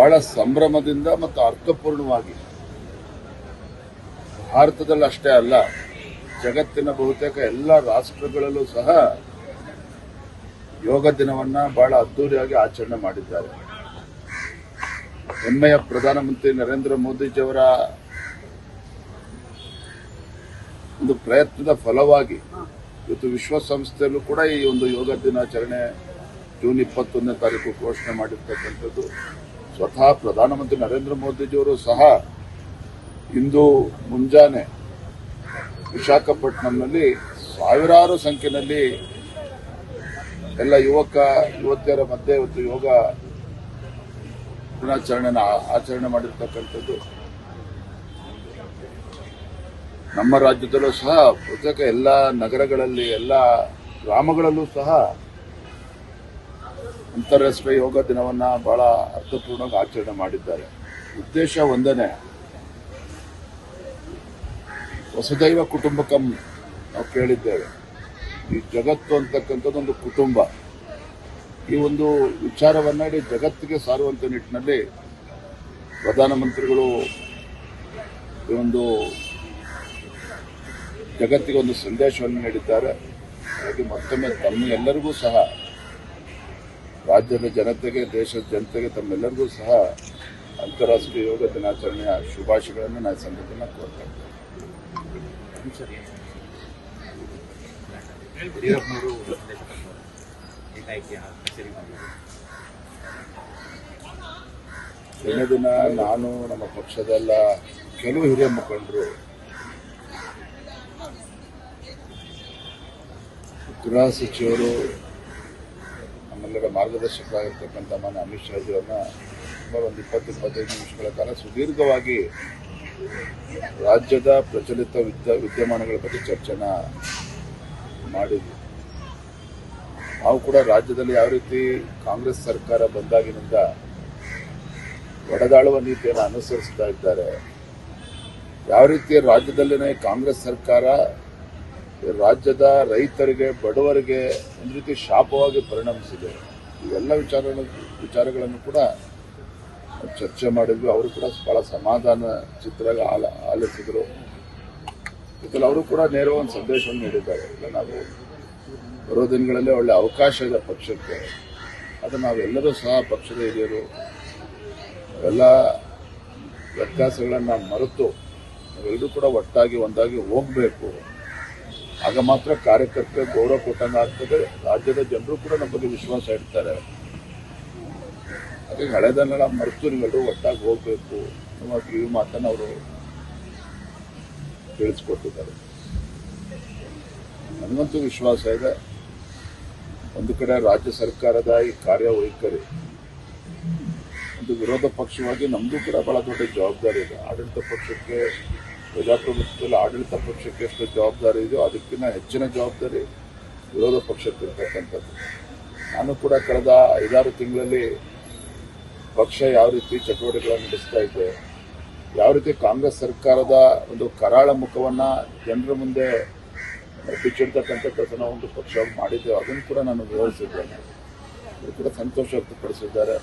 ಬಹಳ ಸಂಭ್ರಮದಿಂದ ಮತ್ತು ಅರ್ಥಪೂರ್ಣವಾಗಿ. ಭಾರತದಲ್ಲಿ ಅಷ್ಟೇ ಅಲ್ಲ, ಜಗತ್ತಿನ ಬಹುತೇಕ ಎಲ್ಲ ರಾಷ್ಟ್ರಗಳಲ್ಲೂ ಸಹ ಯೋಗ ದಿನವನ್ನ ಬಹಳ ಅದ್ದೂರಿಯಾಗಿ ಆಚರಣೆ ಮಾಡಿದ್ದಾರೆ. ಹೆಮ್ಮೆಯ ಪ್ರಧಾನಮಂತ್ರಿ ನರೇಂದ್ರ ಮೋದಿಜಿಯವರ ಒಂದು ಪ್ರಯತ್ನದ ಫಲವಾಗಿ ಇವತ್ತು ವಿಶ್ವಸಂಸ್ಥೆಯಲ್ಲೂ ಕೂಡ ಈ ಒಂದು ಯೋಗ ದಿನಾಚರಣೆ ಜೂನ್ ಇಪ್ಪತ್ತೊಂದನೇ ತಾರೀಕು ಘೋಷಣೆ ಮಾಡಿರ್ತಕ್ಕಂಥದ್ದು. ಸ್ವತಃ ಪ್ರಧಾನಮಂತ್ರಿ ನರೇಂದ್ರ ಮೋದಿಜಿಯವರು ಸಹ ಇಂದು ಮುಂಜಾನೆ ವಿಶಾಖಪಟ್ಟಣಂನಲ್ಲಿ ಸಾವಿರಾರು ಸಂಖ್ಯೆಯಲ್ಲಿ ಎಲ್ಲ ಯುವಕ, ಯುವತಿಯರ ಮಧ್ಯೆ ಇವತ್ತು ಯೋಗ ದಿನಾಚರಣೆನ ಆಚರಣೆ ಮಾಡಿರ್ತಕ್ಕಂಥದ್ದು. ನಮ್ಮ ರಾಜ್ಯದಲ್ಲೂ ಸಹ ಪ್ರತ್ಯೇಕ ಎಲ್ಲ ನಗರಗಳಲ್ಲಿ, ಎಲ್ಲ ಗ್ರಾಮಗಳಲ್ಲೂ ಸಹ ಅಂತಾರಾಷ್ಟ್ರೀಯ ಯೋಗ ದಿನವನ್ನು ಬಹಳ ಅರ್ಥಪೂರ್ಣವಾಗಿ ಆಚರಣೆ ಮಾಡಿದ್ದಾರೆ. ಉದ್ದೇಶ ಒಂದನೇ, ವಸುದೈವ ಕುಟುಂಬಕಂ ನಾವು ಕೇಳಿದ್ದೇವೆ. ಈ ಜಗತ್ತು ಅಂತಕ್ಕಂಥದ್ದು ಒಂದು ಕುಟುಂಬ. ಈ ಒಂದು ವಿಚಾರವನ್ನ ಇಡೀ ಜಗತ್ತಿಗೆ ಸಾರುವಂತ ನಿಟ್ಟಿನಲ್ಲಿ ಪ್ರಧಾನಮಂತ್ರಿಗಳು ಈ ಒಂದು ಜಗತ್ತಿಗೆ ಒಂದು ಸಂದೇಶವನ್ನು ನೀಡಿದ್ದಾರೆ. ಹಾಗೆ ಮತ್ತೊಮ್ಮೆ ತಮ್ಮ ಎಲ್ಲರಿಗೂ ಸಹ ರಾಜ್ಯದ ಜನತೆಗೆ, ದೇಶದ ಜನತೆಗೆ ತಮ್ಮೆಲ್ಲರಿಗೂ ಸಹ ಅಂತಾರಾಷ್ಟ್ರೀಯ ಯೋಗ ದಿನಾಚರಣೆಯ ಶುಭಾಶಯಗಳನ್ನು ನಾನು ಸಂಘಟನೆ ಕೋರ್ತಾ ದಿನ ದಿನ ನಾನು ನಮ್ಮ ಪಕ್ಷದಲ್ಲ ಕೆಲವು ಹಿರಿಯ ಮುಖಂಡರು ಗೃಹ ಸಚಿವರು ನಮ್ಮೆಲ್ಲರ ಮಾರ್ಗದರ್ಶಕರಾಗಿರ್ತಕ್ಕಂಥ ಮಾನ್ಯ ಅಮಿತ್ ಶಾಜಿಯವರನ್ನ ಸುಮಾರು ಒಂದು ಇಪ್ಪತ್ತು, ಇಪ್ಪತ್ತೈದು ನಿಮಿಷಗಳ ಕಾಲ ಸುದೀರ್ಘವಾಗಿ ರಾಜ್ಯದ ಪ್ರಚಲಿತ ವಿದ್ಯ, ವಿದ್ಯಮಾನಗಳ ಬಗ್ಗೆ ಚರ್ಚೆನ ಮಾಡಿದ್ವಿ. ನಾವು ಕೂಡ ರಾಜ್ಯದಲ್ಲಿ ಯಾವ ರೀತಿ ಕಾಂಗ್ರೆಸ್ ಸರ್ಕಾರ ಬಂದಾಗಿನಿಂದ ಒಡೆದಾಳುವ ನೀತಿಯನ್ನು ಅನುಸರಿಸ್ತಾ ಇದ್ದಾರೆ, ಯಾವ ರೀತಿ ರಾಜ್ಯದಲ್ಲಿನೇ ಕಾಂಗ್ರೆಸ್ ಸರ್ಕಾರ ರಾಜ್ಯದ ರೈತರಿಗೆ, ಬಡವರಿಗೆ ಒಂದು ರೀತಿ ಶಾಪವಾಗಿ ಪರಿಣಮಿಸಿದೆ. ಎಲ್ಲ ವಿಚಾರ ವಿಚಾರಗಳನ್ನು ಕೂಡ ಚರ್ಚೆ ಮಾಡಿದ್ವಿ. ಅವರು ಕೂಡ ಬಹಳ ಸಮಾಧಾನ ಚಿತ್ರವಾಗಿ ಆಲ, ಆಲಿಸಿದ್ರು. ಇದರಲ್ಲಿ ಅವರು ಕೂಡ ನೇರವಾಗಿ ಒಂದು ಸಂದೇಶವನ್ನು ನೀಡಿದ್ದಾರೆ. ಇಲ್ಲ, ನಾವು ಬರೋ ದಿನಗಳಲ್ಲಿ ಒಳ್ಳೆ ಅವಕಾಶ ಇದೆ ಪಕ್ಷಕ್ಕೆ. ಅದು ನಾವೆಲ್ಲರೂ ಸಹ ಪಕ್ಷದ ಹಿರಿಯರು, ಎಲ್ಲ ವ್ಯತ್ಯಾಸಗಳನ್ನು ಮರೆತು ನಾವೆಲ್ಲರೂ ಕೂಡ ಒಟ್ಟಾಗಿ, ಒಂದಾಗಿ ಹೋಗಬೇಕು. ಆಗ ಮಾತ್ರ ಕಾರ್ಯಕರ್ತೆ ಗೌರವ ಕೊಟ್ಟಂಗ ಆಗ್ತದೆ. ರಾಜ್ಯದ ಜನರು ಕೂಡ ನಮ್ಮ ಬಗ್ಗೆ ವಿಶ್ವಾಸ ಇಡ್ತಾರೆ. ಅದಕ್ಕೆ ಹಳೆದನ್ನೆಲ್ಲ ಮರೆತು ನೀವೆಲ್ಲರೂ ಒಟ್ಟಾಗಿ ಹೋಗಬೇಕು ನಮ್ಮ ಈ ಮಾತನ್ನು ಅವರು ತಿಳಿಸ್ಕೊಟ್ಟಿದ್ದಾರೆ ನನಗಂತೂ ವಿಶ್ವಾಸ ಇದೆ. ಒಂದು ಕಡೆ ರಾಜ್ಯ ಸರ್ಕಾರದ ಈ ಕಾರ್ಯವೈಖರಿ, ಒಂದು ವಿರೋಧ ಪಕ್ಷವಾಗಿ ನಮ್ಮದು ಕೂಡ ಬಹಳ ದೊಡ್ಡ ಜವಾಬ್ದಾರಿ ಇದೆ. ಆಡಳಿತ ಪಕ್ಷಕ್ಕೆ ಪ್ರಜಾಪ್ರಭುತ್ವದಲ್ಲಿ ಆಡಳಿತ ಪಕ್ಷಕ್ಕೆ ಎಷ್ಟು ಜವಾಬ್ದಾರಿ ಇದೆಯೋ ಅದಕ್ಕಿಂತ ಹೆಚ್ಚಿನ ಜವಾಬ್ದಾರಿ ವಿರೋಧ ಪಕ್ಷಕ್ಕೆ ಇರ್ತಕ್ಕಂಥದ್ದು ನಾನು ಕೂಡ ಕಳೆದ ಐದಾರು ತಿಂಗಳಲ್ಲಿ ಪಕ್ಷ ಯಾವ ರೀತಿ ಚಟುವಟಿಕೆಗಳನ್ನು ನಡೆಸ್ತಾ ಇದೆ, ಯಾವ ರೀತಿ ಕಾಂಗ್ರೆಸ್ ಸರ್ಕಾರದ ಒಂದು ಕರಾಳ ಮುಖವನ್ನ ಜನರ ಮುಂದೆ ಬಿಚ್ಚಿಡ್ತಕ್ಕಂಥ ಕೆಲಸನ ಒಂದು ಪಕ್ಷ ಮಾಡಿದ್ದೇವೆ ಅದನ್ನು ಕೂಡ ನಾನು ವಿವರಿಸಿದ್ದೇನೆ. ಕೂಡ ಸಂತೋಷ ವ್ಯಕ್ತಪಡಿಸಿದ್ದಾರೆ.